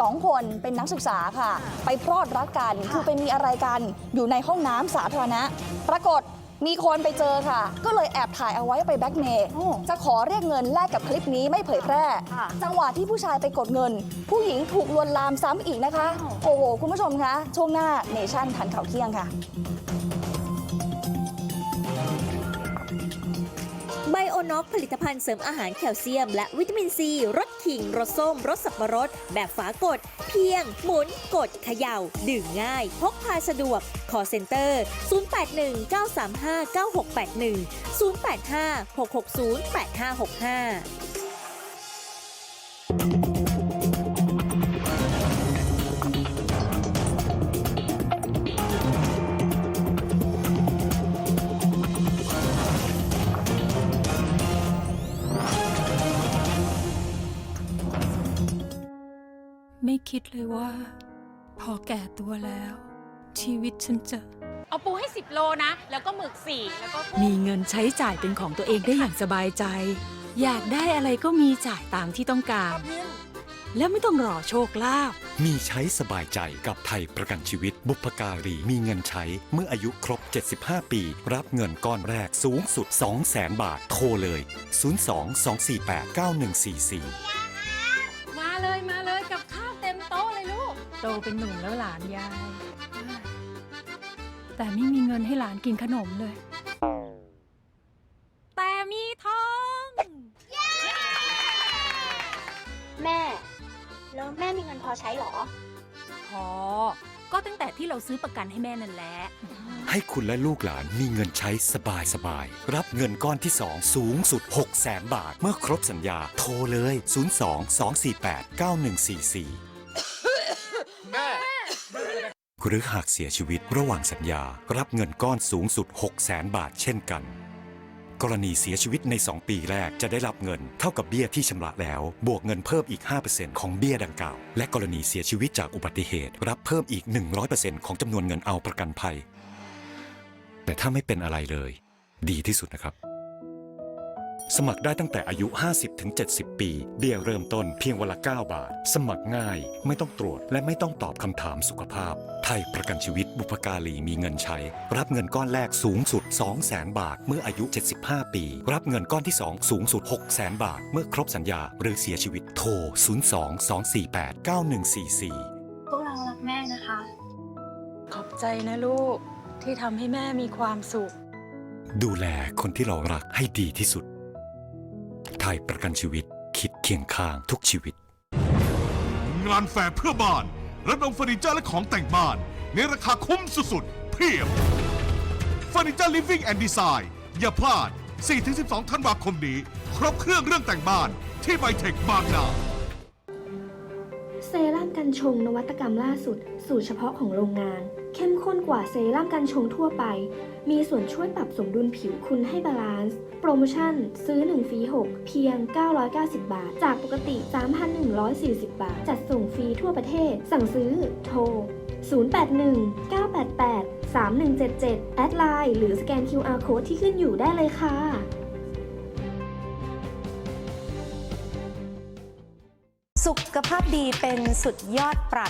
สองคนเป็นนักศึกษาค่ะ ไปพรอดรักกันคือไปมีอะไรกันอยู่ในห้องน้ำสาธารณะ ปรากฏมีคนไปเจอค่ะ ก็เลยแอบถ่ายเอาไว้ไปแบล็กเมย์โอ้จะขอเรียกเงินแลกกับคลิปนี้ไม่เผยแพร่ ค่ะจังหวะที่ผู้ชายไปกดเงิน ผู้หญิงถูกลวนลามซ้ำอีกนะคะโอ้โห คุณผู้ชมคะช่วงหน้าเนชั่นทันข่าวเที่ยงค่ะ กผลิตภัณฑ์เสริมอาหารแคลเซียม และวิตามินซีรสขิงรสส้มรสสับปะรด แบบฝากด เพียง หมุน กดเขย่า ดื่มง่าย พกพาสะดวก คอเซ็นเตอร์ 0819359681 085 660 8565 ไม่คิดเลยว่า พอแก่ตัวแล้ว ชีวิตฉันจะ เอาปูให้ 10 โลนะ แล้วก็หมึกสี่แล้วก็กุ้งมีเงินใช้จ่ายเป็นของตัวเองได้อย่างสบายใจ อยากได้อะไรก็มีจ่ายตามที่ต้องการ และไม่ต้องรอโชคลาภมีใช้สบายใจกับไทยประกันชีวิตบุพการีมีเงินใช้เมื่ออายุครบ 75 ปี รับเงินก้อนแรกสูงสุด 200,000 บาท โทรเลย 02-248-9144 โตเป็นหนุ่มแล้วหลานยาย แต่ไม่มีเงินให้หลานกินขนมเลย แต่มีทอง แม่ แล้วแม่มีเงินพอใช้เหรอ พอ ก็ตั้งแต่ที่เราซื้อประกันให้แม่นั่นแหละ ให้คุณและลูกหลานมีเงินใช้สบายสบายๆรับเงินก้อนที่ 2 สูงสุด 600,000 บาท เมื่อครบสัญญา โทรเลย 02-248-9144หรือหากเสียชีวิตระหว่างสัญญารับเงินก้อนสูงสุด 600,000บาทเช่นกัน กรณีเสียชีวิตใน 2 ปีแรกจะได้รับเงินเท่ากับเบี้ยที่ชำระแล้ว บวกเงินเพิ่มอีก 5%ของเบี้ยดังกล่าว และกรณีเสียชีวิตจากอุบัติเหตุ รับเพิ่มอีก 100%ของจำนวนเงินเอาประกันภัย แต่ถ้าไม่เป็นอะไรเลย ดีที่สุดนะครับ มัครได้ตั้งแต่อายุ 50-70 ปี เบี้ยเริ่มต้นเพียงวันละ 9 บาท สมัครง่าย ไม่ต้องตรวจและไม่ต้องตอบคำถามสุขภาพ ไทยประกันชีวิตบุพการีมีเงินใช้ รับเงินก้อนแรกสูงสุด 200,000 บาท เมื่ออายุ 75 ปี รับเงินก้อนที่ 2 สูงสุด 600,000 บาท เมื่อครบสัญญาหรือเสียชีวิตโทร 02-248-9144 พวกเรารักแม่นะคะ ขอบใจนะลูกที่ทำให้แม่มีความสุขดูแลคนที่เรารักให้ดีที่สุดไท ยประกันชีวิตคิดเคียงข้างทุกชีวิต งานแฟร์เพื่อบ้านระดมเฟอร์นิเจอร์และของแต่งบ้าน ในราคาคุ้มสุดๆ เพียบเฟอร์นิเจอร์ Living and Design อย่าพลาด 4-12 ธันวาคมนี้ ครบเครื่องเรื่องแต่งบ้านที่ไบเทคบางนาเซรั่มกันชงนวัตกรรมล่าสุด สูตรเฉพาะของโรงงาน เข้มข้นกว่าเซรั่มกันชงทั่วไป มีส่วนช่วยปรับสมดุลผิวคุณให้บาลานซ์ โปรโมชั่น ซื้อ 1 ฟรี 6 เพียง 990 บาท จากปกติ 3,140 บาท จัดส่งฟรีทั่วประเทศ สั่งซื้อ โทร 081 988 3177 แอดไลน์หรือสแกน QR Code ที่ขึ้นอยู่ได้เลยค่ะสุขภาพดีเป็นสุดยอดปรา